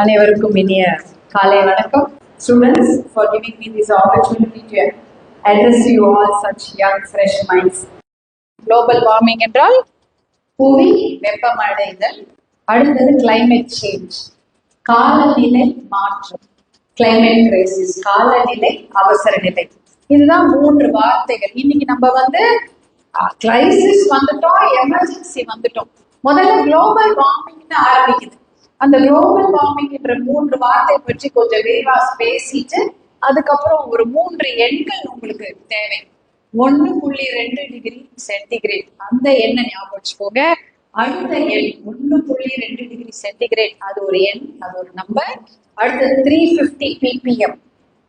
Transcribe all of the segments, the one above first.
அனைவருக்கும் இனிய காலை வணக்கம். Students for giving me this opportunity to address you all such young fresh minds global warming என்றால் புவி வெப்பமடைதல் அடுத்தது கிளைமேட் சேஞ்ச் காலநிலை மாற்றம். கிளைமேட் கிரைசிஸ் காலநிலை அவசர நிலை. இதுதான் மூன்று வார்த்தைகள். இன்னைக்கு நம்ம வந்து கிரைசிஸ் வந்துட்டோம் எமர்ஜென்சி வந்துட்டோம். முதல்ல குளோபல் வார்மிங்னு ஆரம்பிக்குது. அந்த குளோபல் வார்மிங் என்ற மூன்று வார்த்தை பற்றி கொஞ்சம் விரிவா பேசிட்டு அதுக்கப்புறம் ஒரு மூன்று எண்கள் உங்களுக்கு தேவை. ஒன்னு புள்ளி ரெண்டு டிகிரி சென்டிகிரேட். அந்த எண்ணை ஞாபகம் வச்சுக்கோங்க. அடுத்த எண் ஒன்னு புள்ளி ரெண்டு டிகிரி சென்டிகிரேட். அது ஒரு எண் அது ஒரு நம்பர் அடுத்தது three fifty PPM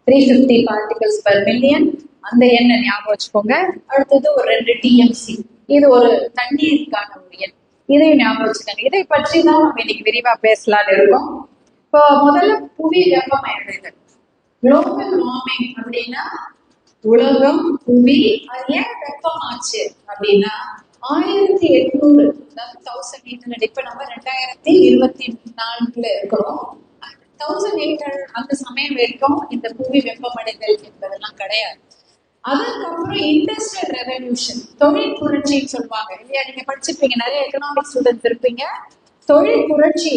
three fifty particles per million அந்த எண்ணை ஞாபகம் வச்சுக்கோங்க. அடுத்தது ஒரு ரெண்டு டிஎம்சி இது ஒரு தண்ணீருக்கான ஒரு எண். இதையும் ஞாபகம் வச்சுக்கோங்க. இதை பற்றி தான் நம்ம இன்னைக்கு விரிவா பேசலாம்னு இருக்கோம். இப்போ முதல்ல புவி வெப்பமடைதல் குளோபல் வார்மிங் அப்படின்னா உலகம் புவி அது ஏன் வெப்பமாச்சு அப்படின்னா ஆயிரத்தி எட்நூறு அதாவது தௌசண்ட் எயிட் ஹண்ட்ரட் இப்ப நம்ம ரெண்டாயிரத்தி இருபத்தி நான்குல இருக்கிறோம். தௌசண்ட் எயிட் ஹண்ட்ரட் அந்த சமயம் வரைக்கும் இந்த புவி வெப்பமடைதல் என்பதெல்லாம் கிடையாது. அதுக்கப்புறம் இண்டஸ்ட்ரியல் ரெவல்யூஷன் தொழில் புரட்சின்னு சொல்லுவாங்க இல்லையா? நீங்க படிச்சிருப்பீங்க நிறைய எக்கனாமிக் ஸ்டூடெண்ட்ஸ் இருப்பீங்க. தொழில் புரட்சி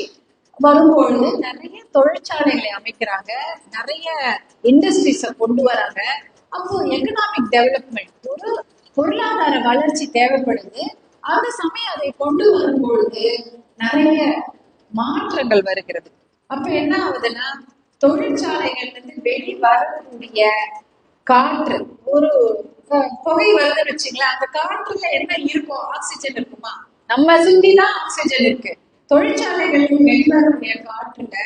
வரும்பொழுது நிறைய தொழிற்சாலைகளை அமைக்கிறாங்க நிறைய இண்டஸ்ட்ரீஸை கொண்டு வராங்க. அப்போ எக்கனாமிக் டெவலப்மெண்ட் ஒரு பொருளாதார வளர்ச்சி தேவைப்படுது. அந்த சமயம் அதை கொண்டு வரும்பொழுது நிறைய மாற்றங்கள் வருகிறது. அப்ப என்ன ஆகுதுன்னா தொழிற்சாலைகள்ல இருந்து வெளி வரக்கூடிய காற்று. ஒரு புகை வருதுன்னு வச்சுங்களேன் அந்த காற்றுல என்ன இருக்கும் ஆக்சிஜன் இருக்குமா? நம்ம சுத்தி தான் ஆக்சிஜன் இருக்கு. தொழிற்சாலைகளுக்கு வெளிவரக்கூடிய காற்றுல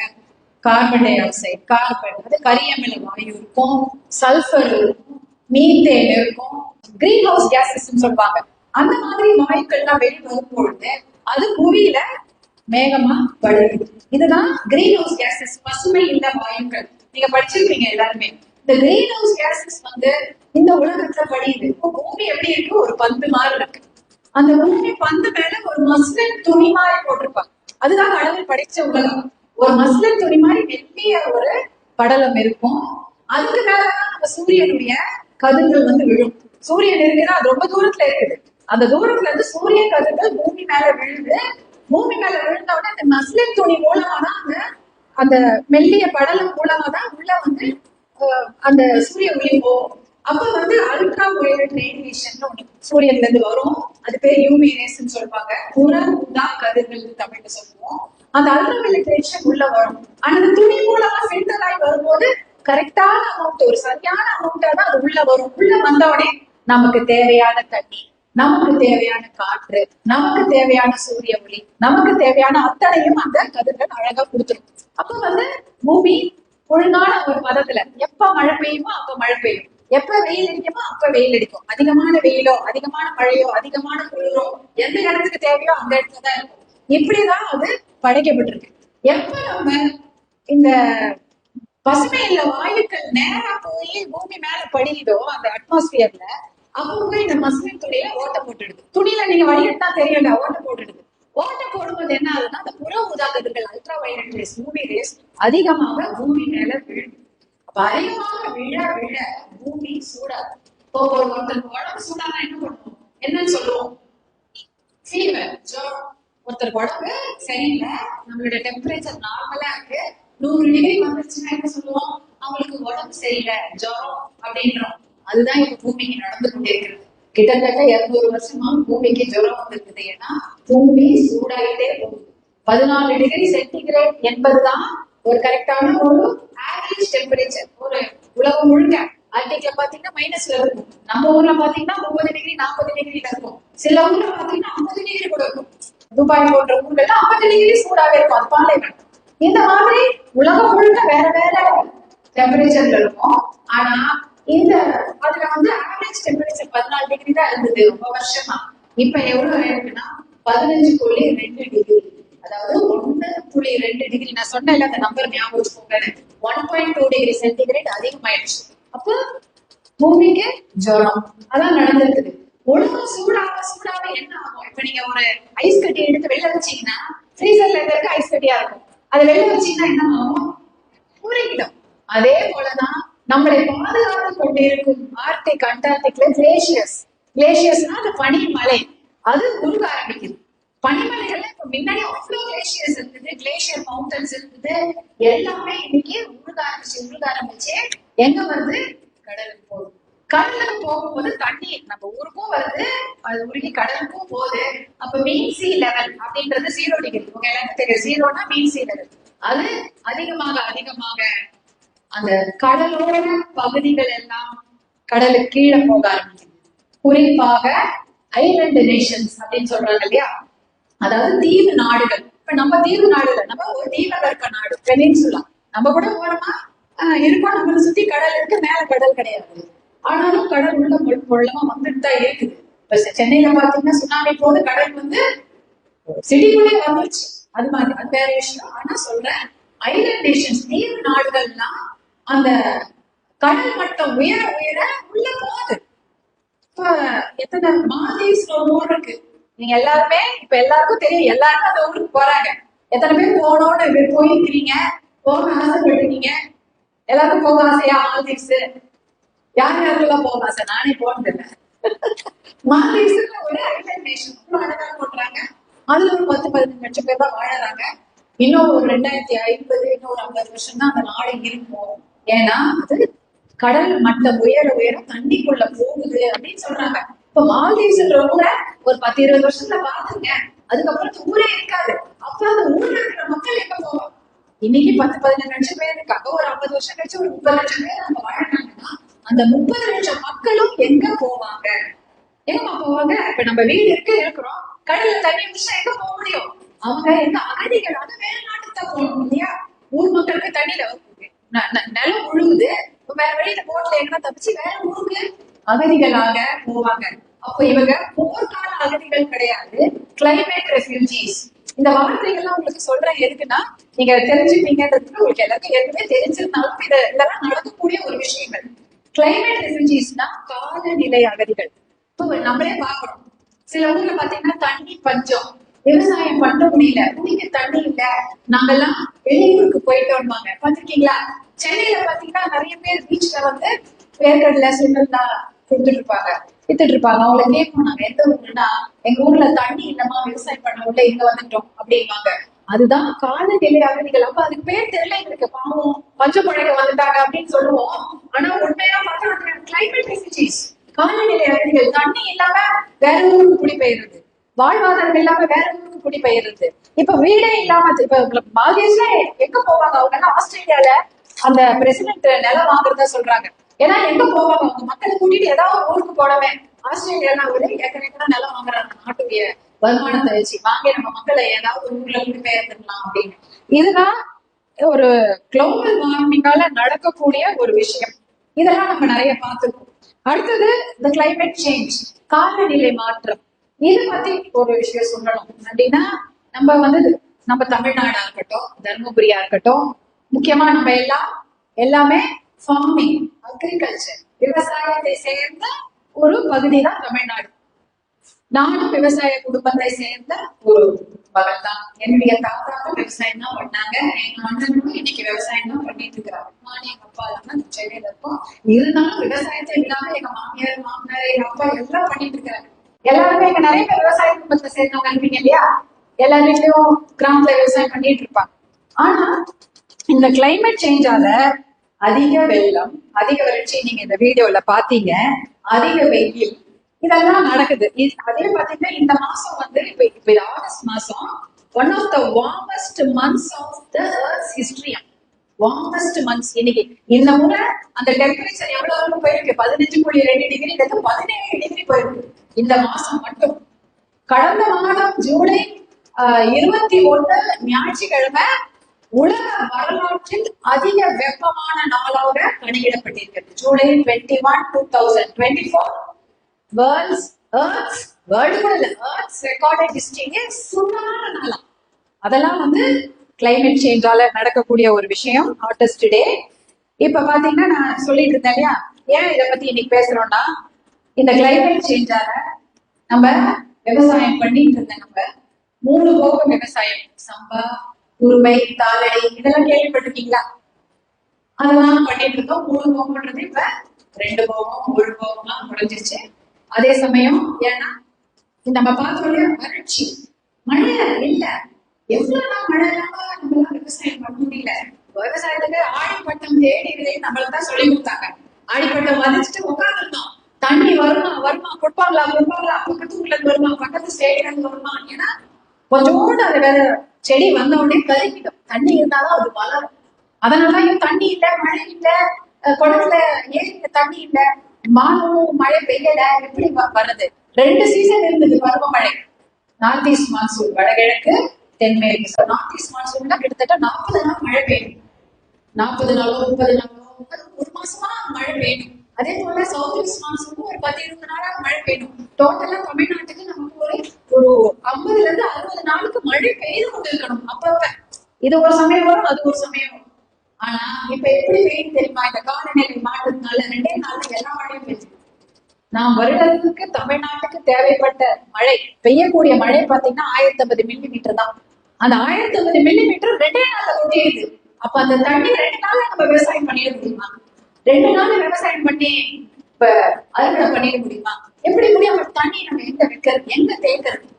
கார்பன் டை ஆக்சைடு கார்பன் அது கரியமில வாயு இருக்கும் சல்ஃபர் இருக்கும் மீத்தேன் இருக்கும் கிரீன் ஹவுஸ் கேசஸ் சொல்லுவாங்க. அந்த மாதிரி வாயுக்கள்லாம் வெளி வரும்பொழுது அது புவியில மேகமா படுது இதுதான் கிரீன் ஹவுஸ் கேசஸ் பசுமை இல்ல வாயுக்கள். நீங்க படிச்சிருப்பீங்க எல்லாருமே. இந்த கிரீன் ஹவுஸ் கேசஸ் வந்து இந்த உலகத்துல படியுது. இப்போ பூமி எப்படி இருக்கு? ஒரு பந்து மாதிரி இருக்கு. அந்த பூமி பந்து மேல ஒரு மஸ்லின் துணி மாதிரி போட்டிருப்பாங்க. அதுதான் கடவுள் படிச்ச உலகம். ஒரு மஸ்லின் துணி மாதிரி மெல்லிய ஒரு படலம் இருக்கும். அதுக்கு மேலதான் நம்ம சூரியனுடைய கதிர்கள் வந்து விழும். சூரியன் இருக்குன்னா அது ரொம்ப தூரத்துல இருக்குது. அந்த தூரத்துல இருந்து சூரிய கதிர்கள் பூமி மேல விழுது. பூமி மேல விழுந்த உடனே அந்த மஸ்லின் துணி மூலமா தான் அந்த அந்த மெல்லிய படலம் மூலமா தான் உள்ள வந்து அந்த சூரிய ஒளி போகும் அப்ப வந்து அல்ட்ரா வயலட் ரேடியேஷன் ஒண்ணு சூரியன்ல இருந்து வரும். அது பேர் யூவி ரேஸ்ன்னு சொல்லுவாங்க. புற கதிர்கள் தமிழ்ல சொல்லுவோம். அந்த அல்ட்ரா வயலட் ரேடியேஷன் உள்ள வரும். ஆனா அந்த துணி மூலமா ஃபில்டர் ஆகி வரும்போது கரெக்டான அமௌண்ட் ஒரு சரியான அமௌண்டா தான் அது உள்ள வரும். உள்ள வந்த உடனே நமக்கு தேவையான தண்ணி நமக்கு தேவையான காற்று நமக்கு தேவையான சூரிய ஒளி நமக்கு தேவையான அத்தனையும் அந்த கதிர்கள் அழகா கொடுத்துரும். அப்ப வந்து பூமி ஒழுங்கான ஒரு பதத்துல எப்ப மழை பெய்யுமோ அப்ப மழை பெய்யும். எப்ப வெயில் அடிக்குமோ அப்ப வெயில் அடிக்கும். அதிகமான வெயிலோ அதிகமான மழையோ அதிகமான குளிரோ எந்த இடத்துக்கு தேவையோ அந்த இடத்துல தான் இருக்கும். இப்படிதான் அது படைக்கப்பட்டிருக்கு. எப்ப நம்ம இந்த பசுமை வாயுக்கள் நேரா போய் பூமி மேல படியுதோ அந்த அட்மாஸ்பியர்ல அப்போ போய் இந்த மஸ்லின் துணியில ஓட்டை போட்டுடுது. துணியில நீங்க வடிகட்டா தெரியல ஓட்ட போட்டுடுது. ஓட்ட போடும்போது என்ன ஆகுதுன்னா அந்த புற ஊதாக்கதிர்கள் ultra violet rays UV rays அதிகமாக பூமி மேல விழும். அதிகமாக விழ விழ பூமி சூடாது இப்போ ஒரு ஒருத்தருக்கு உடம்பு சூடானா என்ன பண்ணுவோம்? என்னன்னு சொல்லுவோம்? ஃபீவர் ஜுரம் ஒருத்தர் உடம்பு சரியில்லை. நம்மளோட டெம்பரேச்சர் நார்மலா இருக்கு. நூறு டிகிரி வந்துருச்சுன்னா என்ன சொல்லுவோம்? அவங்களுக்கு உடம்பு சரியில்லை. ஜுரம் அப்படின்றோம். அதுதான் இப்ப பூமிக்கு நடந்து கொண்டே இருக்கிறது. கிட்டத்தட்ட இருநூறு வருஷமா பூமிக்கு ஜுரம் வந்திருக்குது. ஏன்னா பூமி சூடாகிட்டே போகுது. பதினாலு டிகிரி சென்டிகிரேட் என்பதுதான் ஒரு கரெக்டான ஒரு ஆவரேஜ் டெம்பரேச்சர் ஒரு உலகம் முழுக்க ஆர்டிக்ல பாத்தீங்கன்னா மைனஸ்ல இருக்கும். நம்ம ஊர்ல பாத்தீங்கன்னா முப்பது டிகிரி நாற்பது டிகிரில இருக்கும். சில ஊர்ல பாத்தீங்கன்னா ஐம்பது டிகிரி கூட இருக்கும். துபாய் போன்ற ஊர்கள்ல ஐம்பது டிகிரி சூடாவே இருக்கும். அது பாலைவனம் இந்த மாதிரி உலகம் முழுக்க வேற வேற டெம்பரேச்சர்ல இருக்கும் ஆனா இந்த அதுல வந்து ஆவரேஜ் டெம்பரேச்சர் பதினாலு டிகிரி தான் இருந்தது ரொம்ப வருஷமா. இப்ப எவ்வளவு ஆயிருக்குன்னா பதினஞ்சு புள்ளி ரெண்டு டிகிரி அதாவது ஒன்னு புள்ளி ரெண்டு டிகிரி நான் சொன்னேன்ல அந்த நம்பர் ஞாபகம் வச்சுக்கோங்க one point two degree centigrade அதிகமாயிடுச்சு. அப்போ பூமிக்கு ஜுரம் அதான் நடந்திருக்குது. உலகம் சூடாக சூடாக என்ன ஆகும்? இப்ப நீங்க ஒரு ஐஸ் கட்டி எடுத்து வெளில வச்சீங்கன்னா ஃப்ரீசர்ல இருக்க ஐஸ் கட்டியா இருக்கும். அதை வெளில வச்சீங்கன்னா என்ன ஆகும்? ஊறிக்கிடும் அதே போலதான் நம்மளை பாதுகாத்து கொண்டிருக்கும் ஆர்டிக் அண்டார்டிக்ல கிளேஷியஸ் கிளேசியர்ஸ்னா அது பனிமலை. அது உருக ஆரம்பிக்குது. பனிமலைகள்ல இப்ப முன்னாடி அவ்வளவு கிளேசியர்ஸ் இருந்தது கிளேசியர் மவுண்டன்ஸ் இருந்தது எல்லாமே இன்னைக்கு உருக ஆரம்பிச்சு உருக ஆரம்பிச்சு எங்க வருது? கடலுக்கு போகுது. கடலுக்கு போகும்போது தண்ணி நம்ம ஊருக்கும் வருது. அது உருகி கடலுக்கும் போகுது. அப்ப மீன் சி லெவல் அப்படின்றது ஜீரோ டிகிரி உங்க எல்லாருக்கும் தெரியும். ஜீரோனா மீன் சி லெவல் அது அதிகமாக அதிகமாக அந்த கடலோர பகுதிகள் எல்லாம் கடலுக்கு கீழே போக ஆரம்பிக்குது. குறிப்பாக ஐலண்ட் நேஷன்ஸ் அப்படின்னு சொல்றாங்க இல்லையா? அதாவது தீவு நாடுகள். இப்ப நம்ம தீவு நாடுகள் நம்ம ஒரு தீபக இருக்க நாடு பெனின்சுலா. நம்ம கூட ஓரமா ஆஹ், இருக்கோம். நம்மளை சுத்தி கடல் இருக்கு மேல கடல் கிடையாது. ஆனாலும் கடல் உள்ள பொள்ளமா வந்துட்டு தான் இருக்குது. இப்ப சென்னையில பாத்தீங்கன்னா சுனாமி போது கடல் வந்து சிட்டிக்குள்ளே வந்துருச்சு. அது மாதிரி அது வேற விஷயம். ஆனா சொல்றேன் ஐலண்ட் நேஷன்ஸ் தீவு நாடுகள்லாம் அந்த கடல் மட்டம் உயர உயர உள்ள போகுது. இப்ப எத்தனை மாதேவ்ஸ் ஒரு ஊர் இருக்கு. நீங்க எல்லாருமே இப்ப எல்லாருக்கும் தெரியும் எல்லாருமே அந்த ஊருக்கு போறாங்க. எத்தனை பேர் போனோம்னு போயிருக்கிறீங்க? போக ஆசைப்பட்டிருக்கீங்க? எல்லாருக்கும் போக ஆசையா? மால்தீவ்ஸ் யார் யாருக்கெல்லாம் போக ஆசை? நானே போனது இல்லை. மால்தீவ்ஸ்ல ஒரு ஐலண்ட் நேஷன் அவ்வளவு அழகா போடுறாங்க. அதுல ஒரு பத்து பதினஞ்சு லட்சம் பேர் தான் வாழறாங்க. இன்னும் ஒரு ரெண்டாயிரத்தி ஐம்பது இன்னும் ஒரு ஐம்பது வருஷம் தான் அந்த நாடு இருக்கும் ஏன்னா அது கடல் மட்டம் உயர உயர தண்ணிக்குள்ள போகுது அப்படின்னு சொல்றாங்க. இப்ப மால்தீவ்ஸ்ன்ற ஊரை ஒரு பத்து இருபது வருஷத்துல பாத்துங்க அதுக்கப்புறம் ஊரே இருக்காது. அப்ப அந்த ஊர்ல இருக்கிற மக்கள் எங்க போவாங்க? இன்னைக்கு பத்து பதினஞ்சு லட்சம் பேர் இருக்காங்க. ஒரு ஐம்பது வருஷம் கழிச்சு ஒரு முப்பது லட்சம் பேர் அங்க வாழ்றாங்கன்னா அந்த முப்பது லட்சம் மக்களும் எங்க போவாங்க? எங்கம்மா போவாங்க? இப்ப நம்ம வீடு இருக்க இருக்கிறோம். கடல்ல தண்ணி முடிச்சா எங்க போக முடியும்? அவங்க எங்க அகதிகள் அது வேற நாட்டுக்கு தான் போகணும் இல்லையா? ஊர் மக்களுக்கு தண்ணியில நிலம் உழுகுது வேற வெளியில போட்ல என்ன தப்பிச்சு வேற ஊருக்கு அகதிகளாக போவாங்க. அப்ப இவங்க போர்க்கால அகதிகள் கிடையாது. கிளைமேட் ரெஃப்யூஜிஸ் இந்த வார்த்தைகள்லாம் உங்களுக்கு சொல்றேன். எதுக்குன்னா நீங்க தெரிஞ்சுப்பீங்கன்றதுக்கு உங்களுக்கு எல்லாருக்கும் ஏற்கனவே தெரிஞ்சிருந்தாலும் இத இதெல்லாம் நடக்கக்கூடிய ஒரு விஷயங்கள். கிளைமேட் ரெஃப்யூஜிஸ்னா காலநிலை அகதிகள். இப்போ நம்மளே பாக்குறோம் சில ஊர்ல பாத்தீங்கன்னா தண்ணி பஞ்சம். விவசாயம் பண்ண முடியல குடிக்க தண்ணி இல்ல நாங்கெல்லாம் வெளியூருக்கு போயிட்டு வருவாங்க பாத்திருக்கீங்களா சென்னையில பாத்தீங்கன்னா நிறைய பேர் பீச்ல வந்து வேர்க்கடலை சுண்டல்லா கொடுத்துட்டு இருப்பாங்க வித்துட்டு இருப்பாங்க அவங்கள கேட்போம் நாங்க எந்த ஊருன்னா எங்க ஊர்ல தண்ணி இல்லமா விவசாயம் பண்ண உள்ள இங்க வந்துட்டோம் அப்படிம்பாங்க. அதுதான் காலநிலை நீங்கள் அப்ப அதுக்கு பேர் தெரியல எங்களுக்கு. பாவம் பஞ்ச பழக வந்துட்டாங்க அப்படின்னு சொல்லுவோம். ஆனா உண்மையா பார்த்தா கிளைமேட் ரெஃப்யூஜிஸ் காலநிலை அகதிகள் தண்ணி இல்லாம வேற ஊருக்கு குடிபெயர்றது. வாழ்வாதாரம் இல்லாம வேற ஊருக்கு குடிபெயர்றது இப்ப வீடே இல்லாம இப்ப மால்தீவ்ஸ்ல எங்க போவாங்க? அவங்க எல்லாம் ஆஸ்திரேலியால அந்த பிரசிடென்ட் நிலம் வாங்குறதா சொல்றாங்க. ஏன்னா எங்க போவாங்க? அவங்க மக்களை கூட்டிட்டு ஏதாவது ஊருக்கு போனவே ஆஸ்திரேலியால ஏக்கர் ஏற்கனவே நிலம் வாங்குறாங்க நாட்டுடைய வருமானத்தை வச்சு வாங்கி நம்ம மக்களை ஏதாவது ஒரு ஊர்ல குடிபெயர்ந்துடலாம் அப்படின்னு. இதுதான் ஒரு குளோபல் வார்மிங்கால நடக்கக்கூடிய ஒரு விஷயம். இதெல்லாம் நம்ம நிறைய பார்த்திருக்கோம். அடுத்தது இந்த கிளைமேட் சேஞ்ச் காலநிலை மாற்றம். இதை பத்தி ஒரு விஷயம் சொல்லணும். அப்படின்னா நம்ம வந்து நம்ம தமிழ்நாடா இருக்கட்டும் தர்மபுரியா இருக்கட்டும் முக்கியமா நம்ம எல்லாம் எல்லாமே ஃபார்மிங் அக்ரிகல்ச்சர் விவசாயத்தை சேர்ந்த ஒரு பகுதி தான் தமிழ்நாடு. நானும் விவசாய குடும்பத்தை சேர்ந்த ஒரு மகள் தான் என்னுடைய தாத்தாவும் விவசாயம் தான் பண்ணாங்க. எங்க அண்ணனும் இன்னைக்கு விவசாயம் தான் பண்ணிட்டு இருக்கிறாங்க நான் எங்க அப்பா எல்லாம் சென்னையில இருக்கோம். இருந்தாலும் விவசாயத்தை இல்லாம எங்க மாமியார் மாமனார் எங்க அப்பா எல்லாம் பண்ணிட்டு இருக்கிறாங்க எல்லாருமே இங்க நிறைய பேர் விவசாய குடும்பத்துல சேர்ந்தவங்க இருப்பீங்க இல்லையா? எல்லார் வீட்லயும் கிராமத்துல விவசாயம் பண்ணிட்டு இருப்பாங்க. ஆனா இந்த கிளைமேட் சேஞ்சால அதிக வெள்ளம் அதிக வறட்சி நீங்க இந்த வீடியோல பாத்தீங்க அதிக வெயில் இதெல்லாம் நடக்குது. அதே பாத்தீங்கன்னா இந்த மாசம் வந்து இப்ப இப்ப ஆகஸ்ட் மாசம் one of the warmest months of the history warmest months இன்னைக்கு இந்த முறை அந்த டெம்பரேச்சர் எவ்வளவு போயிருக்கு? பதினஞ்சு புள்ளி ரெண்டு டிகிரி பதினேழு டிகிரி போயிருக்கு. இந்த மாசம் மட்டும். கடந்த மாதம் ஜூலை ஆஹ், இருபத்தி ஒண்ணு ஞாயிற்றுக்கிழமை உலக வரலாற்றில் அதிக வெப்பமான நாளாக பணியிடப்பட்டிருக்கிறது July twenty one two thousand twenty four world's earth's world கூட இல்ல எர்த்ஸ் ரெக்கார்டட் ஹிஸ்டரியே நாளாம் அதெல்லாம் வந்து கிளைமேட் சேஞ்சால நடக்கக்கூடிய ஒரு விஷயம் ஆர்டிஸ்ட் டே இப்ப பாத்தீங்கன்னா நான் சொல்லிட்டு இருந்தேன் இல்லையா? ஏன் இதை பத்தி இன்னைக்கு பேசுறோம்னா இந்த கிளைமேட் சேஞ்சால நம்ம விவசாயம் பண்ணிட்டு இருந்த நம்ம மூணு போக விவசாயம் சம்பா உருமை தாளடி இதெல்லாம் கேள்விப்பட்டிருக்கீங்களா? அதெல்லாம் பண்ணிட்டு இருக்கோம் மூணு போகம்ன்றது இப்ப ரெண்டு போகம் ஒரு போகம்லாம் முடிஞ்சிருச்சு. அதே சமயம் ஏன்னா நம்ம பார்த்தோம் வறட்சி. மழை இல்ல. எவ்வளவு நாள் மழை இல்லாம நம்மளால விவசாயம் பண்ண முடியல. விவசாயத்துக்கு ஆடிப்பட்டம் தேடி விதை நம்மளதான் சொல்லி கொடுத்தாங்க. ஆடிப்பட்டம் வதச்சிட்டு உட்காந்துருந்தோம் தண்ணி வருமா வருமா கொடுப்பாங்களா கொடுப்பாங்களா? பக்கத்து ஊர்ல இருந்து வருமா பக்கத்து ஸ்டேட்ல இருந்து வருமா? ஏன்னா கொஞ்சோண்டு அது வேற செடி வந்த உடனே கருகிடும் தண்ணி இருந்தாதான் அது வளரும். அதனாலதான் தண்ணி இல்ல மழை இல்லை குளத்துல ஏரியில தண்ணி இல்ல மானும் மழை பெய்யல எப்படி வர்றது. ரெண்டு சீசன் இருந்தது பருவமழை நார்த் ஈஸ்ட் மான்சூன் வடகிழக்கு தென்மேற்கு. நார்த் ஈஸ்ட் மான்சூன்ல கிட்டத்தட்ட நாற்பது நாள் மழை பெய்யும். நாற்பது நாளோ முப்பது நாளோ ஒரு மாசமா மழை பெய்யணும் அதே போல சவுத் ஈஸ்ட் மான்சூனுக்கு ஒரு பத்து இருபது நாளா மழை பெய்யும். டோட்டலா தமிழ்நாட்டுக்கு நமக்கு ஒரு ஒரு ஐம்பதுல இருந்து அறுபது நாளுக்கு மழை பெய்து கொண்டு இருக்கணும் அப்பப்ப. இது ஒரு சமயம் வரும் அது ஒரு சமயம் வரும். ஆனா இப்ப எப்படி பெய்யும் தெரியுமா? இந்த காலநிலை மாற்றத்தினால ரெண்டே நாள்ல எல்லா மழையும் பெய்யுது. நாம் வருடத்துக்கு தமிழ்நாட்டுக்கு தேவைப்பட்ட மழை பெய்யக்கூடிய மழை பாத்தீங்கன்னா ஆயிரத்தி ஐம்பது மில்லி மீட்டர் தான். அந்த ஆயிரத்தி ஐம்பது மில்லி மீட்டர் ரெண்டே நாள்ல கொட்டிடுது. அப்ப அந்த தண்ணி ரெண்டு நாள்ல நம்ம விவசாயம் பண்ணிட முடியுமா ரெண்டு நாள் விவசாயம் பண்ணி இப்ப அறுவடை பண்ணிட முடியுமா? எப்படி முடியும்? தண்ணி நம்ம எங்க வைக்கிறது? எங்க தேக்கிறது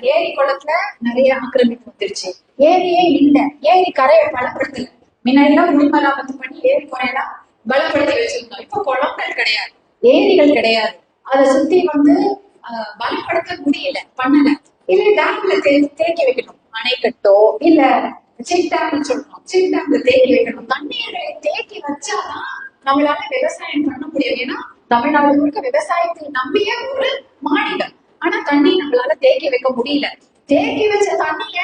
ஏரி குளத்துல நிறைய ஆக்கிரமிப்பு வந்துருச்சு. ஏரியே இல்ல. ஏரி கரையை பலப்படுத்தல. முன்னாடிலாம் குடிமராமத்து பண்ணி ஏரி குறையெல்லாம் பலப்படுத்தி வச்சிருந்தோம். இப்ப குளங்கள் கிடையாது. ஏரிகள் கிடையாது. அதை சுத்தி வந்து ஆஹ், பலப்படுத்த முடியல. பண்ணல. இல்ல டேம்ல தே- தேக்கி வைக்கணும். அணைக்கட்டோ இல்ல செக் டேம்னு சொல்லணும் செக் டேம்ல தேக்கி வைக்கணும். தண்ணீரை தேக்கி வச்சாதான் நம்மளால விவசாயம் பண்ண முடியும். ஏன்னா தமிழ்நாடு முழுக்க விவசாயத்தை நம்பிய ஒரு மாநிலம். ஆனா தண்ணி நம்மளால தேக்கி வைக்க முடியல. தேக்கி வச்ச தண்ணிய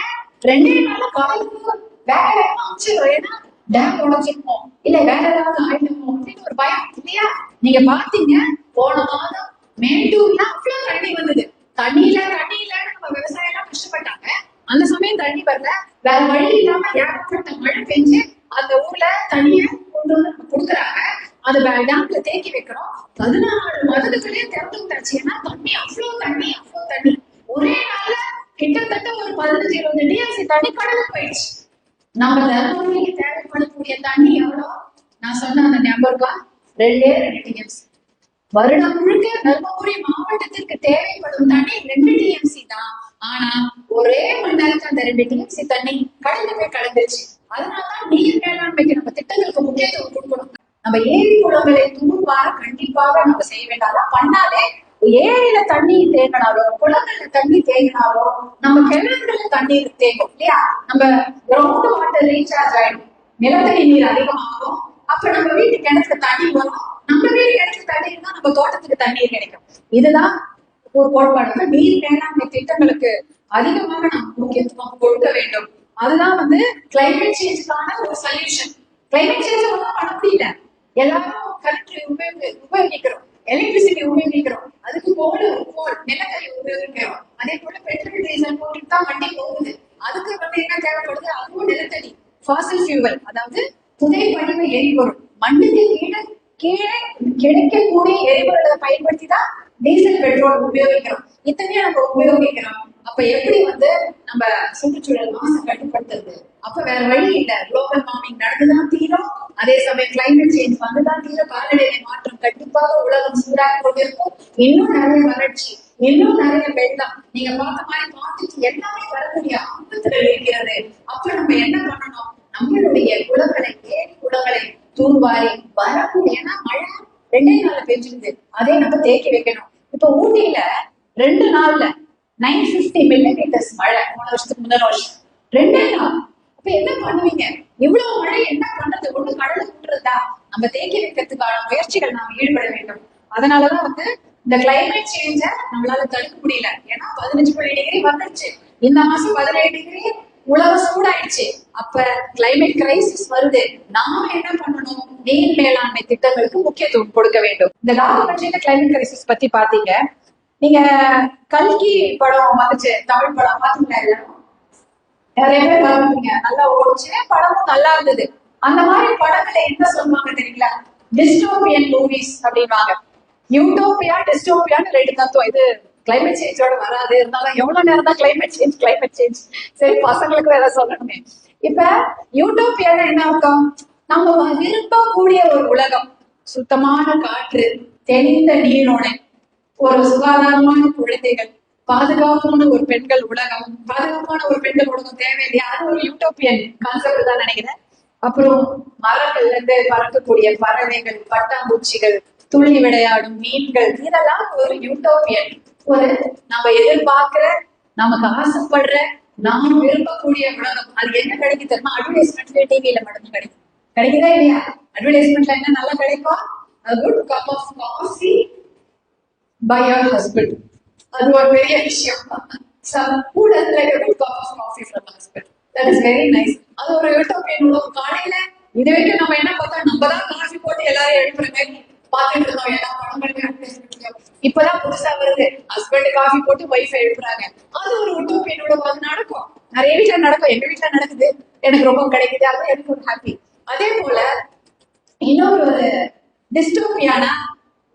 ரெண்டே நாள்ல கடலுக்கு வேற வேகமா அமைச்சிடும் ஏன்னா டேம் உடஞ்சிருமோ இல்ல வேற ஏதாவது ஆயிடுமோ? அப்படின்னு ஒரு பயம். இல்லையா? நீங்க பாத்தீங்க போன மாதம் மேட்டூர்ல அவ்வளவு தண்ணி வந்தது. தண்ணியில தண்ணி இல்லன்னு நம்ம விவசாயம் எல்லாம் கஷ்டப்பட்டாங்க. அந்த சமயம் தண்ணி வரல. வேற வழி இல்லாம ஏகப்பட்ட மழை பெஞ்சு அந்த ஊர்ல தண்ணிய கொண்டு வந்து கொடுக்குறாங்க. அது டேம்ல தேக்கி வைக்கிறோம் பதினாலு மதகுகளே திறந்து விட்டாச்சு ஏன்னா தண்ணி அவ்வளோ தண்ணி அவ்வளோ தண்ணி. ஒரே நாள்ல கிட்டத்தட்ட ஒரு பதினஞ்சு இருபது டிஎம்சி தண்ணி கடலுக்கு போயிடுச்சு. நம்ம தர்மபுரிக்கு தேவைப்படக்கூடிய தண்ணி எவ்வளோ? நான் சொன்ன அந்த நம்பருக்கா ரெண்டே ரெண்டு டிஎம்சி வருடம் முழுக்க தர்மபுரி மாவட்டத்திற்கு தேவைப்படும் தண்ணி ரெண்டு டிஎம்சி தான். ஆனா ஒரே மணி நேரத்துக்கு அந்த ரெண்டு டிஎம்சி தண்ணி கடல்ல போய் கலந்துருச்சு. அதனாலதான் நீர் மேலாண்மைக்கு நம்ம திட்டங்களுக்கு முக்கியத்துவம் கொடுக்கணும். நம்ம ஏரி குளங்களை தூர்வார கண்டிப்பாக நம்ம செய்ய வேண்டாம். பண்ணாலே ஏரியில தண்ணி தேங்கினாலோ குளங்கள்ல தண்ணி தேங்கினாலோ நம்ம கிணறுல தண்ணீர் தேங்கும் இல்லையா? நம்ம கிரவுண்ட் வாட்டர் ரீசார்ஜ் ஆயிடும் நிலத்தடி நீர் அதிகமாகும். அப்ப நம்ம வீட்டு கிணத்துக்கு தண்ணி வரும். நம்ம வீட்டு கிணத்துக்கு தண்ணி இருந்தா நம்ம தோட்டத்துக்கு தண்ணீர் கிடைக்கும். இதுதான் ஒரு கோட்பாடு. நீர் மேலாண்மை திட்டங்களுக்கு அதிகமாக நாம் முக்கியத்துவம் கொடுக்க வேண்டும். அதுதான் வந்து கிளைமேட் சேஞ்சுக்கான ஒரு சொல்யூஷன் கிளைமேட் சேஞ்ச் ஒன்றும் பண்ண முடியல. எல்லாரும் கரண்ட் உபயோகி உபயோகிக்கிறோம். எலக்ட்ரிசிட்டி உபயோகிக்கிறோம். அதுக்கு கோல் கோல் நிலக்கரி உபயோகிக்கிறோம். அதே போல பெட்ரோல் டீசல் போட்டு தான் வண்டி போகுது. அதுக்கு வந்து என்ன தேவைப்படுது? அதுவும் நிலத்தடி ஃபாசில் ஃபியூவல் அதாவது புதை படிவ எரிபொருள். மண்ணுக்கு கீழே கீழே கிடைக்கக்கூடிய எரிபொருளை பயன்படுத்தி தான் டீசல் பெட்ரோல் உபயோகிக்கிறோம். இத்தனையும் நம்ம உபயோகிக்கிறோம். அப்ப எப்படி வந்து நம்ம சுற்றுச்சூழல் மாசு கட்டுப்படுத்துறது? அப்ப வேற வழி இல்ல. குளோபல் வார்மிங் நடந்துதான் தீரும். அதே சமயம் கிளைமேட் சேஞ்ச் வந்துதான் தீரும். காலநிலை மாற்றம் கண்டிப்பாக உலகம் சூடாக கொண்டிருக்கும். இன்னும் நிறைய வறட்சி இன்னும் நிறைய வெள்ளம். நீங்க பார்த்த மாதிரி பார்த்துட்டு எல்லாமே வரக்கூடிய ஆபத்துல இருக்கிறது. அப்ப நம்ம என்ன பண்ணணும்? நம்மளுடைய குளங்களை ஏரி குளங்களை தூர்வாரி வரக்கூடிய ஏன்னா மழை ரெண்டே நாள்ல பெஞ்சிருது. அதே நம்ம தேக்கி வைக்கணும். இப்ப ஊட்டியில ரெண்டு நாள்ல நைன் பிப்டி மில்லிமீட்டர்ஸ் மழை மூணு வருஷத்துக்கு முதல் வருஷம். ரெண்டே நாள் அப்ப என்ன பண்ணுவீங்க? இவ்வளவு மழை என்ன பண்றது? ஒண்ணு கடலை கூட்டுறதா நம்ம தேக்கி வைக்கிறதுக்கான முயற்சிகள் நாம் ஈடுபட வேண்டும். அதனாலதான் வந்து இந்த கிளைமேட் சேஞ்ச நம்மளால தடுக்க முடியல. ஏன்னா பதினஞ்சு புள்ளி டிகிரி வந்துருச்சு. இந்த மாசம் பதினேழு டிகிரி உலகம் சூடாயிடுச்சு. அப்ப கிளைமேட் கிரைசிஸ் வருது. நாம என்ன பண்ணணும்? நீர் மேலாண்மை திட்டங்களுக்கு முக்கியத்துவம் கொடுக்க வேண்டும். இந்த டாக்குமெண்ட்ரியில கிளைமேட் கிரைசிஸ் பத்தி பாத்தீங்க நீங்க கல்கி படம் வந்துச்சு தமிழ் படம் பாத்தீங்களா நிறைய பேர் நல்லா ஓடிச்சு. படமும் நல்லா இருந்தது. அந்த மாதிரி படத்துல என்ன சொல்லுவாங்க தெரியுங்களா? டிஸ்டோபியன் மூவிஸ் அப்படின்வாங்க யூட்டோபியா டிஸ்டோபியான்னு ரெண்டு தத்துவம். இது கிளைமேட் சேஞ்சோட வராது. இருந்தாலும் எவ்வளவு நேரம் தான் கிளைமேட் சேஞ்ச் கிளைமேட் சேஞ்ச் சரி பசங்களுக்கு வேற சொல்லணுமே. இப்ப யூட்டோப்பியால என்ன அர்த்தம்? நம்ம விரும்பக்கூடிய ஒரு உலகம். சுத்தமான காற்று தெளிந்த நீரோடை ஒரு சுகாதாரமான குழந்தைகள் பாதுகாப்பான ஒரு பெண்கள் உலகம் பாதுகாப்பான ஒரு பெண்கள் உலகம் தேவையில்லையா? அது ஒரு யூட்டோப்பியன் கான்செப்ட் தான் நினைக்கிறேன். அப்புறம் மரங்கள்ல இருந்து பறக்கக்கூடிய பறவைகள் பட்டாம்பூச்சிகள் துளி விளையாடும் மீன்கள் இதெல்லாம் ஒரு யூட்டோப்பியன் ஒரு நம்ம எதிர்பார்க்கிற நமக்கு ஆசைப்படுற நாம் விரும்பக்கூடிய உலகம். அது என்ன கிடைக்கும் தெரியுமா? அட்வர்டைஸ்மெண்ட்ல டிவியில மட்டும் கிடைக்கும் கிடைக்குதா. இல்லையா? அட்வர்டைஸ்மெண்ட்ல என்ன நல்லா கிடைக்கும் good cup of coffee by your husband அது ஒரு பெரிய விஷயம். Some who doesn't like a good cup of coffee from husband. அது ஒரு யூட்டோப்பியன் உலகம் காலையில இது வரைக்கும் நம்ம என்ன பார்த்தோம்? நம்ம தான் காஃபி போட்டு எல்லாரும் எழுப்புற மாதிரி பார்த்துட்டு இருந்தோம். எல்லா படங்களையும் இப்பதான் புதுசா வருது. ஹஸ்பண்ட் காஃபி போட்டு ஒய்ஃப் எழுப்புறாங்க. அது ஒரு யூட்டோப்பியன் உலகம் நடக்கும். நிறைய வீட்டுல நடக்கும். எங்க வீட்டுல நடக்குது. எனக்கு ரொம்ப கிடைக்குது. அது எனக்கு ஒரு ஹாப்பி அதே போல இன்னொரு ஒரு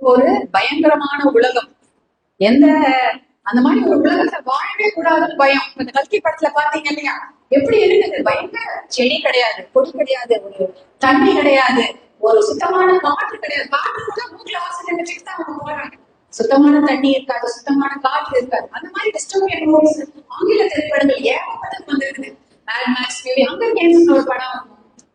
ஒரு பயங்கரமான உலகம். எந்த அந்த மாதிரி ஒரு உலகத்துல வாழவே கூடாதுன்னு பயம். இந்த கல்கி படத்துல பாத்தீங்க இல்லையா? எப்படி இருக்குது பயங்கர செடி கிடையாது கொடி கிடையாது ஒரு தண்ணி கிடையாது ஒரு சுத்தமான காற்று கிடையாது. காற்று கூட மூக்கில் ஆக்சிஜன் வச்சுட்டு தான் அவங்க போறாங்க. சுத்தமான தண்ணி இருக்காது சுத்தமான காற்று இருக்காது. அந்த மாதிரி டிஸ்டோபியன் மூவிஸ் ஆங்கில திரைப்படங்கள் ஏகப்பட்டது வந்திருக்குது? Mad max fury hunger games ஒரு படம்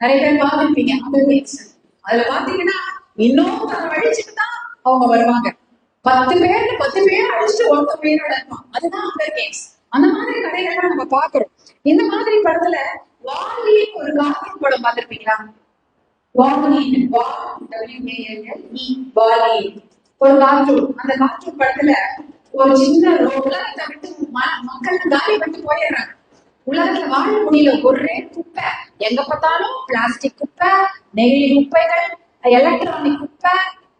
நிறைய பேர் பார்த்துருப்பீங்க அங்கர் கேம்ஸ் அதுல பாத்தீங்கன்னா இன்னும் அதை வழிச்சுட்டு தான் அவங்க வருவாங்க. பத்து பேர் பத்து பேர் அழிச்சுட்டு ஒருத்த உயிரோட இருப்பான். அதுதான் அந்த கேம்ஸ் அந்த மாதிரி கதைகள்லாம் நம்ம பாக்குறோம் இந்த மாதிரி படத்துல வாலி ஒரு கார்ட்டூன் படம் பார்த்திருப்பீங்களா? வாலி வாலி ஒரு கார்ட்டூன். அந்த கார்ட்டூன் படத்துல ஒரு சின்ன ரோட்ல உலகத்தை விட்டு ம- மக்கள் காலி பண்ணி போயிடுறாங்க. உலகத்துல வாழ முடியல. ஒரே குப்பை. எங்க பார்த்தாலும் பிளாஸ்டிக் குப்பை நெகிழி குப்பைகள் எலக்ட்ரானிக் குப்பை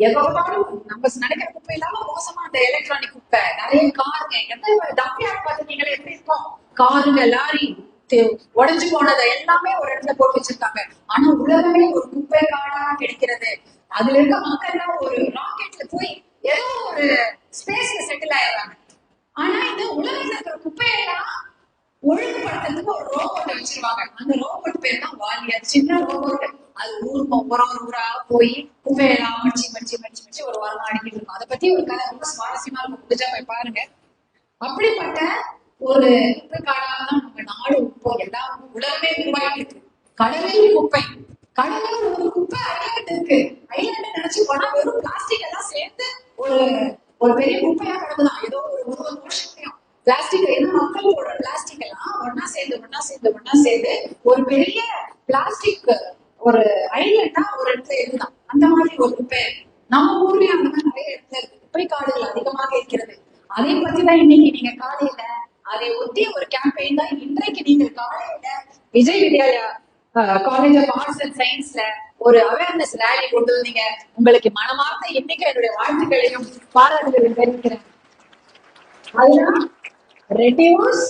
எவ்வளவு நம்ம நினைக்கிற குப்பை இல்லாம மோசமா அந்த எலக்ட்ரானிக் குப்பை. நிறைய காருங்க எந்த டப்பியாட் பார்த்துட்டீங்களா எப்படி இருக்கும்? காருங்க லாரி தே- உடைஞ்சு போனதை எல்லாமே ஒரு இடத்துல போட்டு வச்சிருக்காங்க. ஆனா உலகமே ஒரு குப்பை காடா கிடைக்கிறது. அதுல இருக்க மக்கள் எல்லாம் ஒரு ராக்கெட்ல போய் ஏதோ ஒரு ஸ்பேஸ்ல செட்டில் ஆயிடுறாங்க. ஆனா இந்த உலகத்துல இருக்கிற குப்பையெல்லாம் ஒழுங்குபடுத்துறதுக்கு ஒரு ரோபோட் வச்சிருவாங்க. அந்த ரோபோட் பேர் தான் வாலியா சின்ன ரோபோட் அது ஊருக்கு ஒரு ஒரு ஊரா போய் குப்பையெல்லாம் மடிச்சு மடிச்சு மடிச்சு மடிச்சு ஒரு வாரமா அடிக்கிட்டு இருக்கும். அதை பத்தி ஒரு கதை ரொம்ப சுவாரஸ்யமா இருக்கும். முடிஞ்சா போய் பாருங்க. அப்படிப்பட்ட ஒரு குப்பை காடாக தான் நம்ம நாடு இப்போ எல்லா உலகமே உருவாகிட்டு இருக்கு. கடலில் குப்பை. கடலில் ஒரு குப்பை ஐலாண்டு இருக்கு. ஐலாண்டு நினைச்சு போனா வெறும் பிளாஸ்டிக் எல்லாம் சேர்ந்து ஒரு ஒரு பெரிய குப்பையா கிடக்குதான். ஏதோ ஒரு இருபது வருஷத்தையும் பிளாஸ்டிக் ஏன்னா மக்கள் போடுற பிளாஸ்டிக் எல்லாம் ஒன்னா சேர்ந்து ஒன்னா சேர்ந்து ஒன்னா சேர்ந்து ஒரு பெரிய பிளாஸ்டிக் ஒரு ஐலண்டா ஒரு இடத்துல இருந்தான் அந்த மாதிரி ஒரு குப்பை நம்ம ஊர்லயும் அந்த மாதிரி நிறைய இடத்துல இருக்கு. குப்பை காடுகள் அதிகமாக இருக்கிறது. அதை பத்தி தான் இன்னைக்கு நீங்க காலையில அதை ஒட்டி ஒரு கேம்பெயின் தான் இன்றைக்கு நீங்கள் காலையில Vijay Vidyalaya college of arts and சயின்ஸ்ல ஒரு அவேர்னஸ் ரேலி கொண்டு வந்தீங்க. உங்களுக்கு மனமார்ந்த இன்னைக்கு என்னுடைய வாழ்த்துக்களையும் பாராட்டுகளையும் தெரிவிக்கிறேன். அதுதான் reduce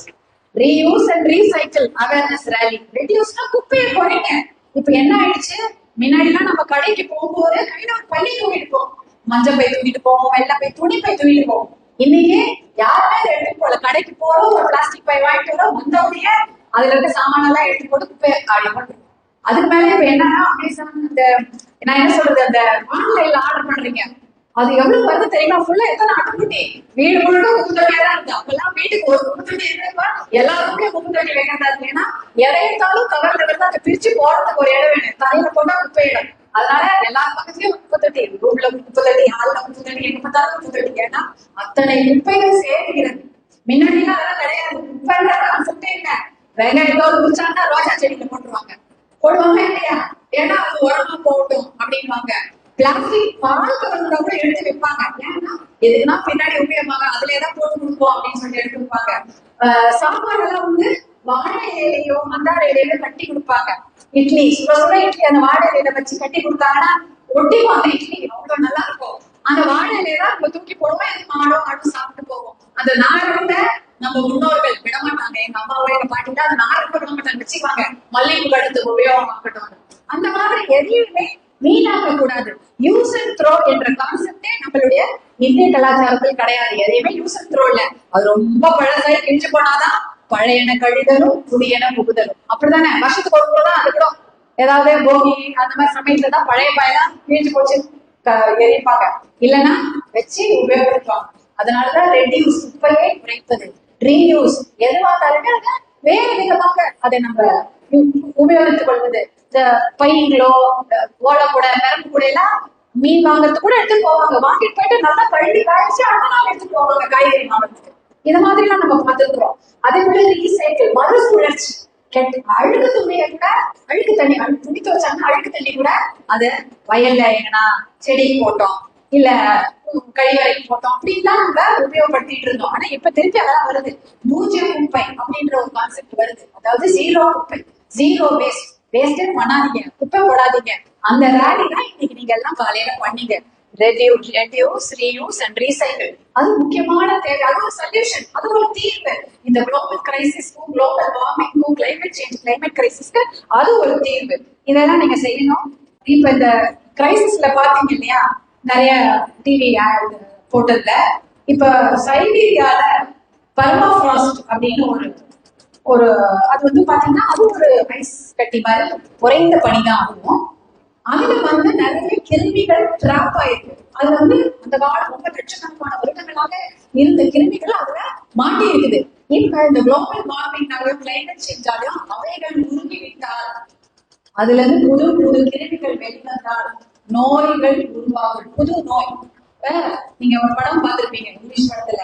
reuse and recycle awareness rally ரெடியூஸ்னா குப்பையை குறைங்க. இப்ப என்ன ஆயிடுச்சு? முன்னாடிலாம் நம்ம கடைக்கு போகும்போது கையில ஒரு பள்ளி தூக்கிட்டு போவோம். மஞ்சள் பை தூக்கிட்டு போவோம் வெள்ளை பை துணி பை தூக்கிட்டு போவோம். இன்னைக்கு யாருமே அதை எடுத்துட்டு போல கடைக்கு போறோம் ஒரு பிளாஸ்டிக் பை வாங்கிட்டு வரோம் வந்தவுடனே அதுல இருக்க சாமான எல்லாம் எடுத்து போட்டு குப்பையை காலி பண்றோம் அதுக்கு மேல இப்ப என்னன்னா அமேசான் இந்த நான் என்ன சொல்றது அந்த ஆன்லைன்ல ஆர்டர் பண்றீங்க. அது எவ்வளவு வருது தெரியுமா? ஃபுல்லா எத்தனை அட்டுக்குட்டி வீடு முழுக்க குப்பை தான் இருக்கு. அப்பெல்லாம் வீட்டுக்கு ஒரு குப்பை தொட்டி எல்லாருக்குமே குப்பை வைக்கிறதா இருக்கு ஏன்னா எதை எடுத்தாலும் கவர்ல இருந்து அதை பிரிச்சு போறதுக்கு ஒரு இடம் வேணும். தலையில போட்டா குப்பை இடம். அதனால எல்லா பக்கத்துலயும் முப்பத்தொட்டி ரூம்ல முப்பத்தொட்டி தொட்டி ஹால்ல குப்பை எங்க பார்த்தாலும் முப்பத்தொட்டி ஏன்னா அத்தனை குப்பைகள் சேருகிறது. முன்னாடிலாம் அதெல்லாம் கிடையாது. குப்பைன்ற கான்செப்டே இல்லை. வெங்காயத்தோ குடிச்சாங்கன்னா ரோஜா செடியில போட்டுருவாங்க. போடுவாங்க இல்லையா? ஏன்னா அது உரமா போகட்டும் அப்படின்வாங்க பிளாஸ்டிக் பால் கவர்ல கூட எடுத்து வைப்பாங்க. ஏன்னா எதுனா பின்னாடி உபயோகமாக அதுல ஏதாவது போட்டு கொடுப்போம் அப்படின்னு சொல்லி எடுத்து வைப்பாங்க சாம்பார் எல்லாம் வந்து வாழை இலையோ மந்தார இலையில கட்டி கொடுப்பாங்க. இட்லி சுட சுட இட்லி அந்த வாழை இலையில வச்சு கட்டி கொடுத்தாங்கன்னா ஒட்டிக்கும் இட்லி அவ்வளவு நல்லா இருக்கும். அந்த வாழை இலையை தான் நம்ம தூக்கி போடுவோம். எது மாடோ ஆடும் சாப்பிட்டு போவோம். அந்த நாரத்தை நம்ம முன்னோர்கள் விட மாட்டாங்க எங்க அம்மாவோ எங்க பாட்டி அந்த நாரை கூட விட மாட்டாங்க வச்சுக்குவாங்க. மல்லிகைப்பூ அடுத்து உபயோகமாக்கட்டும் அந்த மாதிரி எதையுமே வீணாக்க கூடாது யூஸ் அண்ட் த்ரோ என்ற கான்செப்டே நம்மளுடைய இந்திய கலாச்சாரத்தில் கிடையாது. எதையுமே யூஸ் அண்ட் த்ரோ இல்ல. அது ரொம்ப பழசாய் கிழிஞ்சு போனாதான் பழையன கழிதலும் புதியன புகுதலும். அப்படிதானே வருஷத்துக்கு ஒரு முறை தான் அது கூட. ஏதாவது போகி அந்த மாதிரி சமயத்துல தான் பழைய பயலாம் கிழிஞ்சு போச்சு. எரிப்பாங்க. இல்லைன்னா வச்சு உபயோகப்படுத்துவாங்க. அதனாலதான் ரெடியூஸ் குப்பையை குறைப்பது. ரீயூஸ் எதுவா இருந்தாலுமே அதை வேறு விதமாக அதை நம்ம உபயோகித்துக் கொள்வது. இந்த பையங்களோ ஓலை கூட பெரம்பு கூட எல்லாம் மீன் வாங்குறதுக்கு கூட எடுத்துட்டு போவாங்க. வாங்கிட்டு போயிட்டு நல்லா கழுவி காய்ச்சி அடுத்த நாள் எடுத்துட்டு போவாங்க காய்கறி வாங்குறதுக்கு இந்த மாதிரி எல்லாம் நம்ம பார்த்துருக்கிறோம். அதே போல ரீசைக்கிள் மறுசுழற்சி கெட்டு அழுக்கு துணியை கூட அழுக்கு தண்ணி அழுக்கு துணி துவைச்சாங்கன்னா அழுக்கு தண்ணி கூட அது வயல்ல எங்கன்னா செடி போட்டோம் இல்ல கழிவறை கழிவறைக்கு போட்டோம் அப்படின்லாம் நம்ம உபயோகப்படுத்திட்டு இருந்தோம். ஆனா இப்ப திருப்பி அதெல்லாம் வருது. பூஜ்ஜியம் குப்பை அப்படின்ற ஒரு கான்செப்ட் வருது. அதாவது ஜீரோ குப்பை ஜீரோ வேஸ்ட் வேஸ்டே பண்ணாதீங்க. குப்பை போடாதீங்க. அந்த ரேலி தான் இன்னைக்கு நீங்க எல்லாம் காலையில பண்ணீங்க. Reduce reduce reuse and recycle அது முக்கியமான தேவை. அது ஒரு சொல்யூஷன் அது ஒரு தீர்வு. இந்த குளோபல் கிரைசிஸ்க்கும் குளோபல் வார்மிங்க்கும் கிளைமேட் சேஞ்ச் கிளைமேட் கிரைசிஸ்க்கு அது ஒரு தீர்வு. இதெல்லாம் நீங்க செய்யணும். இப்ப இந்த கிரைசிஸ்ல பாத்தீங்க இல்லையா? நிறைய டிவி போட்டதுல. இப்ப சைபீரியால பர்மாஃப்ராஸ்ட் அப்படின்னு ஒரு ஒரு அது வந்து பாத்தீங்கன்னா அது ஒரு ஐஸ் கட்டி மாதிரி குறைந்த பணிதான் ஆகும். அதுல வந்து நிறைய கிருமிகள் டிராப் ஆயிருக்கு. அது வந்து அந்த காலம் ரொம்ப லட்சக்கணக்கான வருடங்களாக இருந்த கிருமிகள் அதுல மாட்டி இருக்குது. இப்ப இந்த குளோபல் வார்மிங்னாலும் கிளைமேட் சேஞ்சாலும் அவைகள் உருகி விட்டால் அதுல இருந்து புது புது கிருமிகள் வெளிவந்தால் நோய்கள் உருவாகும். புது நோய். நீங்க ஒரு படம் பார்த்திருப்பீங்க இங்கிலீஷ் படத்துல.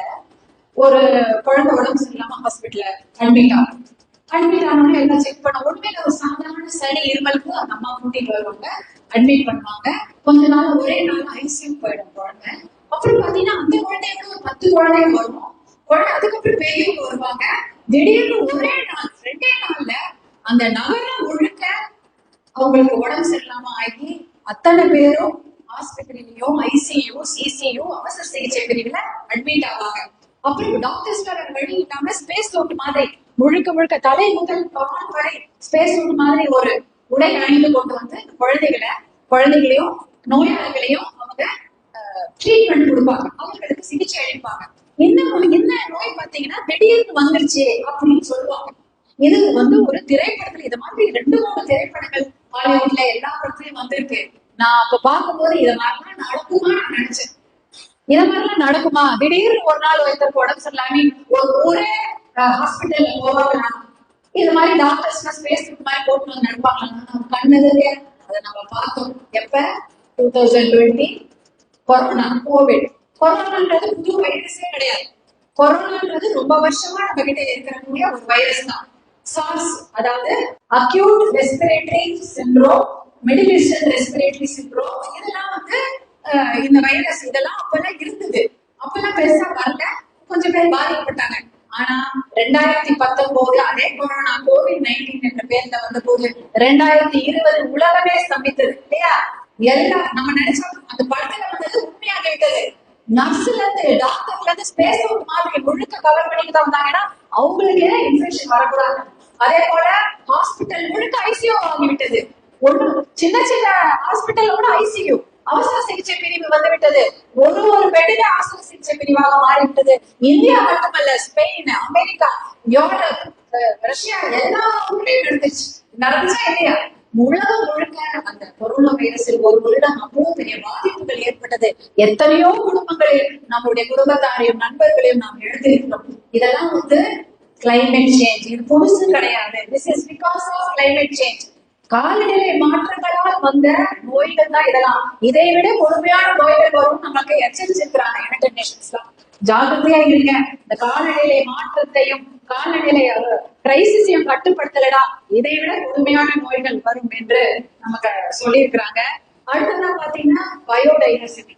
ஒரு குழந்தை உடம்பு சரியில்லாம ஹாஸ்பிட்டல்ல அட்மிட் ஆகும் அட்மிட் ஆனவங்க எல்லாம் செக் பண்ண உண்மையில ஒரு சாதாரண சளி இருமலுக்கு அந்த அம்மா கூட்டிட்டு வருவாங்க. அட்மிட் பண்ணுவாங்க. கொஞ்ச நாள் ஒரே நாள் ஐசியூ போயிடும் குழந்தை. அப்புறம் பாத்தீங்கன்னா அந்த குழந்தையோட ஒரு பத்து குழந்தைங்க வரும் குழந்தை அதுக்கப்புறம் பெரியவங்க வருவாங்க. திடீர்னு ஒரே நாள் ரெண்டே நாள்ல அந்த நகரம் முழுக்க அவங்களுக்கு உடம்பு சரியில்லாம ஆகி அத்தனை பேரும் ஹாஸ்பிட்டல்லையும் ஐசியூ சிசியூ அவசர சிகிச்சை பிரிவுல அட்மிட் ஆவாங்க. அப்புறம் டாக்டர்ஸ் வேற வழி இல்லாம ஸ்பேஸ் சூட் மாதிரி முழுக்க முழுக்க தலை முதல் கால் வரை ஸ்பேஸ் சூட் மாதிரி ஒரு உடை அணிந்து கொண்டு வந்து இந்த குழந்தைகளை குழந்தைகளையும் நோயாளிகளையும் அவங்க ட்ரீட்மெண்ட் கொடுப்பாங்க. அவங்களுக்கு சிகிச்சை அளிப்பாங்க. என்ன என்ன நோய் பாத்தீங்கன்னா திடீர்னு வந்துருச்சு அப்படின்னு சொல்லுவாங்க. இது வந்து ஒரு திரைப்படத்துல இது மாதிரி ரெண்டு மூணு திரைப்படங்கள் ஹாலிவுட்ல எல்லா படத்துலயும் வந்திருக்கு. நான் அப்ப பார்க்கும்போது இத மாதிரிலாம் நடக்குமா நான் நினைச்சேன். இத மாதிரிலாம் நடக்குமா? திடீர்னு ஒரு நாள் ஒருத்தருக்கு உடம்பு சரியில்லாம ஒரு ஊரே ஹாஸ்பிட்டல்ல போவாங்க இது மாதிரி டாக்டர்ஸ் ஸ்பேஸ் மாதிரி போட்டு வந்து நடப்பாங்களா நம்ம அதை நம்ம பார்த்தோம். எப்ப? Two thousand twenty corona COVID கொரோனான்றது புது வைரஸே கிடையாது. கொரோனான்றது ரொம்ப வருஷமா நம்ம கிட்ட இருக்கக்கூடிய ஒரு வைரஸ் தான். சார்ஸ் அதாவது acute respiratory syndrome Middle Eastern respiratory syndrome இதெல்லாம் இந்த வைரஸ் இதெல்லாம் அப்பெல்லாம் இருந்தது. அப்பெல்லாம் பெருசா வரல. கொஞ்சம் பேர் பாதிக்கப்பட்டாங்க. ஆனா ரெண்டாயிரத்தி பத்தொன்பது அதே கொரோனா கோவிட் நைன்டீன் என்ற பேர்ல வந்த போது ரெண்டாயிரத்தி இருபது உலகமே ஸ்தம்பித்தது இல்லையா? எல்லாம் நம்ம நினைச்சோம் அந்த படத்துல வந்தது உண்மையாக விட்டது நர்ஸ்ல இருந்து டாக்டர்ல இருந்து ஸ்பேஸ் அவுட் மாதிரி முழுக்க கவர் பண்ணிட்டு தான் வந்தாங்கன்னா அவங்களுக்கு ஏன் இன்ஃபெக்ஷன் வரக்கூடாது? அதே போல ஹாஸ்பிட்டல் முழுக்க ஐசியூ ஆகிவிட்டது விட்டது ஒண்ணு சின்ன சின்ன ஹாஸ்பிட்டல் கூட ஐசியூ அவசர சிகிச்சை பிரிவு வந்து விட்டது ஒரு ஒரு பெட்டிலே அவசர சிகிச்சை பிரிவாக மாறிவிட்டது. இந்தியா மட்டுமல்ல ஸ்பெயின் அமெரிக்கா யூரோப் ரஷ்யா எல்லா ஊர்லயும் நடந்துச்சு. நடந்துச்சா இல்லையா? உலகம் முழுக்க அந்த கொரோனா வைரஸில் ஒரு வருடம் அவ்வளவு பெரிய பாதிப்புகள் ஏற்பட்டது. எத்தனையோ குடும்பங்களில் நம்முடைய குடும்பத்தாரையும் நண்பர்களையும் நாம் எழுதியிருக்கிறோம் இதெல்லாம் வந்து கிளைமேட் சேஞ்ச் இது புதுசு கிடையாது. This is because of climate change காலநிலை மாற்றங்களால் வந்த நோய்கள் தான் இதெல்லாம். இதை விட கொடுமையான நோய்கள் வரும் நமக்கு எச்சரிச்சிருக்கிறாங்க யுனைடெட் நேஷன்ஸ்லாம் ஜாகிரதையா இருங்க. இந்த காலநிலை மாற்றத்தையும் காலநிலை கிரைசிஸையும் கட்டுப்படுத்தலடா. இதை விட கொடுமையான நோய்கள் வரும் என்று நமக்கு சொல்லியிருக்கிறாங்க. அடுத்ததா பாத்தீங்கன்னா பயோடைவர்சிட்டி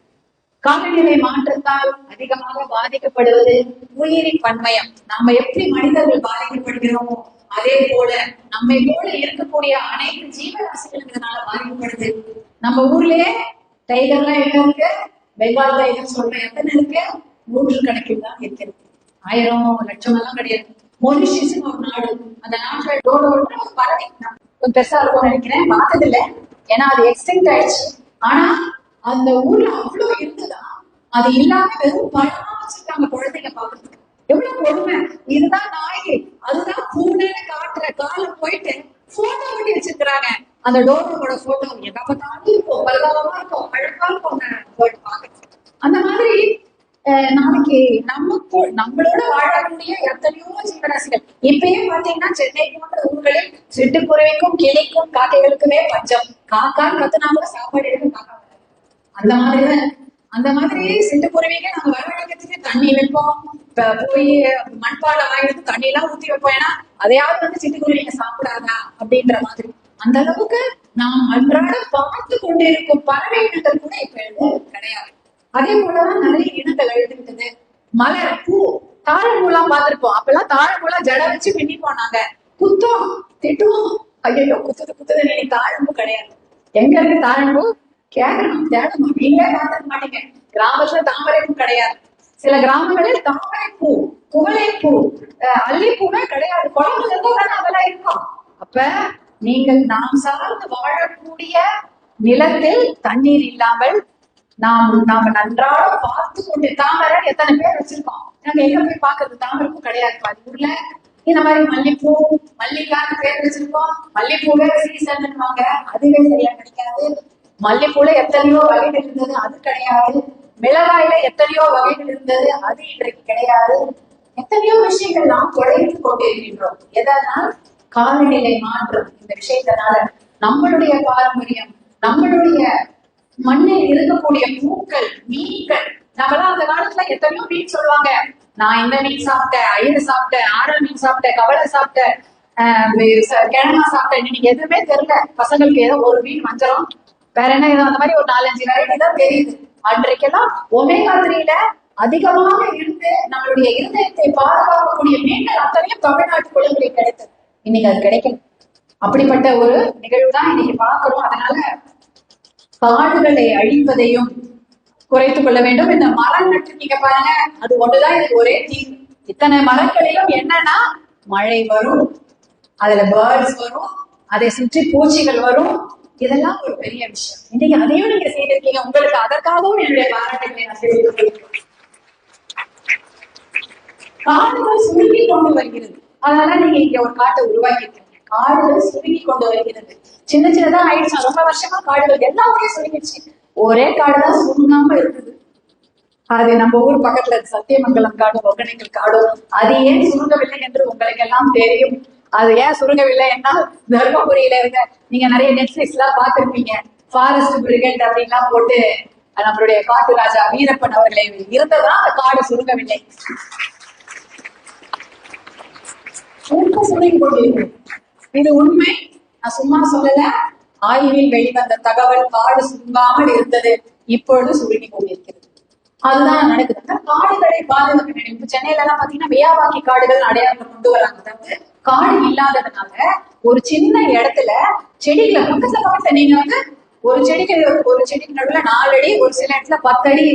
காலநிலை மாற்றத்தால் அதிகமாக பாதிக்கப்படுவது உயிரி பன்மயம். நாம எப்படி மனிதர்கள் பாதிக்கப்படுகிறோமோ அதே போல நம்மை போல இருக்கக்கூடிய அனைத்து ஜீவராசிகளும் இதனால பாதிக்கப்படுது. நம்ம ஊர்லயே டைகர்லாம் என்ன இருக்கு? பெங்கால் டைகர் சொல்றேன். எத்தனை இருக்கு? நூற்று கணக்கில் தான் இருக்கிறது. ஆயிரம் லட்சம் எல்லாம் கிடையாது. மொரிஷியஸ் ஒரு நாடு. அந்த நாட்டுல டோடோன்ற பறவை. கொஞ்சம் பெருசா இருக்கும்னு நினைக்கிறேன். பார்த்தது இல்லை ஏன்னா அது எக்ஸ்டென்ட் ஆயிடுச்சு. ஆனா அந்த ஊர்ல அவ்வளவு இருந்ததா அது இல்லாம வெறும் பழமா வச்சிருக்காங்க குழந்தைங்க பாக்குறது எவ்வளவு கொடுமை? இதுதான் நாய். அதுதான் பூனைன்னு காட்டுற காலம் போயிட்டு போட்டோ ஒட்டி வச்சிருக்கிறாங்க. அந்த டோரோட போட்டோ எங்க பார்த்தாலும் இருக்கும். பரவாயில்லமா இருக்கும். அழகா இருக்கும். அந்த மாதிரி நாளைக்கு நமக்கு நம்மளோட வாழக்கூடிய எத்தனையோ ஜீவராசிகள். இப்பயே பாத்தீங்கன்னா சென்னை போன்ற ஊர்களில் சிட்டுக்குருவிக்கும் கிளிக்கும் காக்கைகளுக்குமே பஞ்சம். காக்கா கத்துனா கூட சாப்பாடு எடுக்க காக்கா அந்த மாதிரி அந்த மாதிரி சிட்டுக்குருவிக்கு நாங்க வரவழைக்கிறதுக்கு தண்ணி வைப்போம் போய் மண்பாலை வாங்கிட்டு தண்ணி எல்லாம் ஊத்தி வைப்போம். ஏன்னா அதையாவது வந்து சிட்டுக்குருவிங்க சாப்பிடாதா அப்படின்ற மாதிரி. அந்த அளவுக்கு நாம் அன்றாட பார்த்து கொண்டிருக்கும் பறவை இனங்கள் கூட இப்ப கிடையாது. அதே போலதான் நிறைய இனங்கள் எழுதுகிட்டது மலர் பூ தாழம்பூலாம் பார்த்திருப்போம். அப்பெல்லாம் தாழம்பூலாம் ஜட வச்சு பின்னி போனாங்க. குத்தம் திட்டுவோம் ஐயோ குத்துது குத்துது நீ தாழம்பூ கிடையாது. எங்க இருக்கு தாழம்பூ கேட்கணும் தேடணும். நீங்களே பார்த்துக்க மாட்டீங்க. கிராமத்துல தாமரைப்பூ கிடையாது. சில கிராமங்களில் தாமரைப்பூ குவளை அஹ் அல்லிப்பூவே கிடையாது. குழம்புல இருந்தா தானே அதெல்லாம் இருக்கும். அப்ப நீங்கள் நாம் சார்ந்து வாழக்கூடிய நிலத்தில் தண்ணீர் இல்லாமல் நாம் நாம நன்றாக பார்த்து கொண்டு தாமரை எத்தனை பேர் வச்சிருக்கோம்? நாங்க எங்க போய் பாக்குறது தாமரைப்பூ கிடையாது. பாதி ஊர்ல. இந்த மாதிரி மல்லிப்பூ மல்லிகான்னு பேர் வச்சிருக்கோம். மல்லிப்பூவே சீசன் வாங்க அதுவே சரியா கிடைக்காது மல்லிப்பூல எத்தனையோ வகைகள் இருந்தது அது கிடையாது. மிளகாயில எத்தனையோ வகைகள் இருந்தது அது இன்றைக்கு கிடையாது. எத்தனையோ விஷயங்கள் நாம் குறைத்து கொண்டிருக்கின்றோம். எதனால் காலநிலை மாற்றம். இந்த விஷயத்தினால நம்மளுடைய பாரம்பரியம் நம்மளுடைய மண்ணில் இருக்கக்கூடிய பூக்கள் மீன்கள் நம்மளாம் அந்த காலத்துல எத்தனையோ மீன் சொல்லுவாங்க. நான் இந்த மீன் சாப்பிட்டேன் அயிறு சாப்பிட்டேன் ஆறல் மீன் சாப்பிட்டேன் கவலை சாப்பிட்டேன் ஆஹ் கிழங்கா சாப்பிட்டேன் இன்னைக்கு எதுவுமே தெரியல. பசங்களுக்கு ஏதோ ஒரு மீன் வஞ்சரம் வேற என்ன ஏதோ அந்த மாதிரி ஒரு நாலஞ்சு வெரைட்டி தான் தெரியுது. அன்றைக்கெல்லாம் ஒமேகா த்ரீல அதிகமாக இருந்து நம்மளுடைய இருதயத்தை பாதுகாக்கக்கூடிய மீண்டல் அத்தனையும் தமிழ்நாட்டு குழந்தைகளுக்கு கிடைத்தது. இன்னைக்கு அது கிடைக்கல. அப்படிப்பட்ட ஒரு நிகழ்வு தான் இன்னைக்கு பார்க்கிறோம். அதனால காடுகளை அழிப்பதையும் குறைத்துக் கொள்ள வேண்டும். இந்த மரம் நட்டுருக்கீங்க பாருங்க அது ஒண்ணுதான் இது ஒரே தீர்வு இத்தனை மரங்களிலும் என்னன்னா மழை வரும் அதுல பேர்ட்ஸ் வரும் அதை சுற்றி பூச்சிகள் வரும் இதெல்லாம் ஒரு பெரிய விஷயம். இன்னைக்கு அதையும் நீங்க செய்திருக்கீங்க. உங்களுக்கு அதற்காகவும் என்னுடைய பாராட்டுகளை நான் தெரிவித்துக் காடுகள் சுருங்கி கொண்டு வருகிறது. அதனால நீங்க இங்க ஒரு காட்டை உருவாக்கி இருக்கீங்க காடுகள் சுருங்கி கொண்டு வருகிறது. சின்ன சின்னதா ஆயிடுச்சு. ரொம்ப வருஷமா காடுகள் எல்லாமே சுருங்கிடுச்சு. ஒரே காடுதான் சுருங்காம இருக்குது. அது நம்ம ஊர் பக்கத்துல சத்தியமங்கலம் காடும் ஒகனைக்கல் காடும் அது ஏன் சுருங்கவில்லை என்று உங்களுக்கு எல்லாம் தெரியும்? அது ஏன் சுருங்கவில்லை என்ன தர்மபுரியில இருக்க நீங்க நிறைய நெட்ஃபிளிக்ஸ் எல்லாம் பார்த்திருப்பீங்க. ஃபாரஸ்ட் பிரிகேட் அப்படின்லாம் போட்டு நம்மளுடைய காட்டு ராஜா வீரப்பன் அவர்களை இருந்ததுதான் அந்த காடு சுருங்கவில்லை. சுருங்கி இது உண்மை. நான் சும்மா சொல்லல. ஆய்வில் வெளிவந்த தகவல் காடு சுருங்காமல் இருந்தது. இப்பொழுது சுருங்கி கொண்டிருக்கிறது அதுதான் நடக்குது. காடுகளை பாதுகாக்க வேண்டும். இப்ப சென்னையில எல்லாம் பாத்தீங்கன்னா வியாபாக்கி காடுகள் அடையாளம் கொண்டு வராங்க. அதாவது காடு இல்லாததுனால ஒரு சின்ன இடத்துல செடிகளை பக்கத்துல பக்கத்துல நீங்க வந்து ஒரு செடிக்கு ஒரு செடிக்கு நடுவுல நாலு அடி ஒரு சில இடத்துல பத்து அடி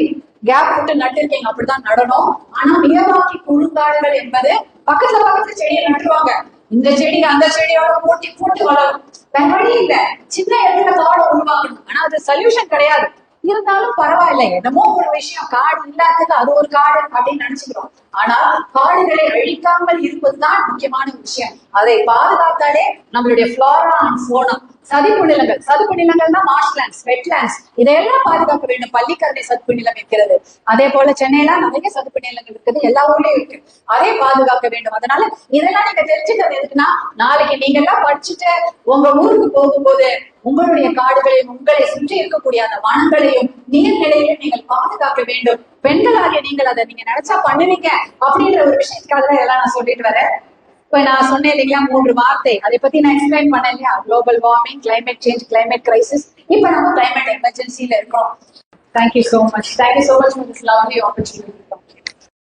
கேப் விட்டு நட்டிருக்கீங்க. அப்படிதான் நடணும். ஆனா மியவாக்கி குழுங்காடுகள் என்பது பக்கத்துல பக்கத்துல செடியை நட்டுருவாங்க. இந்த செடிக்கு அந்த செடியோட போட்டி போட்டு வளரும். வேற வழி இல்ல. சின்ன இடத்துல காடு உருவாக்கணும். ஆனா அது சொல்யூஷன் கிடையாது. இருந்தாலும் பரவாயில்ல. என்னமோ ஒரு விஷயம். காடு இல்லாததுக்கு அது ஒரு காடு அப்படின்னு நினைச்சுக்கிறோம். ஆனா காடுகளை அழிக்காமல் இருப்பதுதான் முக்கியமான விஷயம். அதை பாதுகாத்தாலே நம்மளுடைய ஃபிளாரா அண்ட் போனா சதுப்பு நிலங்கள் சதுப்பு நிலங்கள்னா மார்ஷ்லாண்ட்ஸ் வெட்லாண்ட்ஸ் இதையெல்லாம் பாதுகாக்க வேண்டும். பள்ளிக்கரணை சதுப்பு நிலம் இருக்கிறது. அதே போல சென்னையில நிறைய சதுப்பு நிலங்கள் இருக்குது. எல்லா ஊர்லயும் இருக்கு. அதை பாதுகாக்க வேண்டும். அதனால இதெல்லாம் நீங்க தெரிஞ்சுக்கிறது எதுக்குன்னா நாளைக்கு நீங்க எல்லாம் படிச்சுட்டு உங்க ஊருக்கு போகும்போது உங்களுடைய காடுகளையும் உங்களை சுற்றி இருக்கக்கூடிய அந்த வனங்களையும் நீர்நிலையையும் நீங்கள் பாதுகாக்க வேண்டும். பெண்களாகிய நீங்கள் அதை நீங்க நினைச்சா பண்ணுவீங்க. அப்படின்ற ஒரு விஷயத்துக்காக தான் இதெல்லாம் நான் சொல்லிட்டு வரேன். இப்ப நான் சொன்னேன் இல்லைங்களா மூன்று வார்த்தை. அதை பத்தி நான் எக்ஸ்பிளைன் பண்ணேன் இல்லையா? Global warming climate change climate crisis இப்ப நம்ம கிளைமேட் எமர்ஜென்சில இருக்கோம். Thank you so much thank you so much for this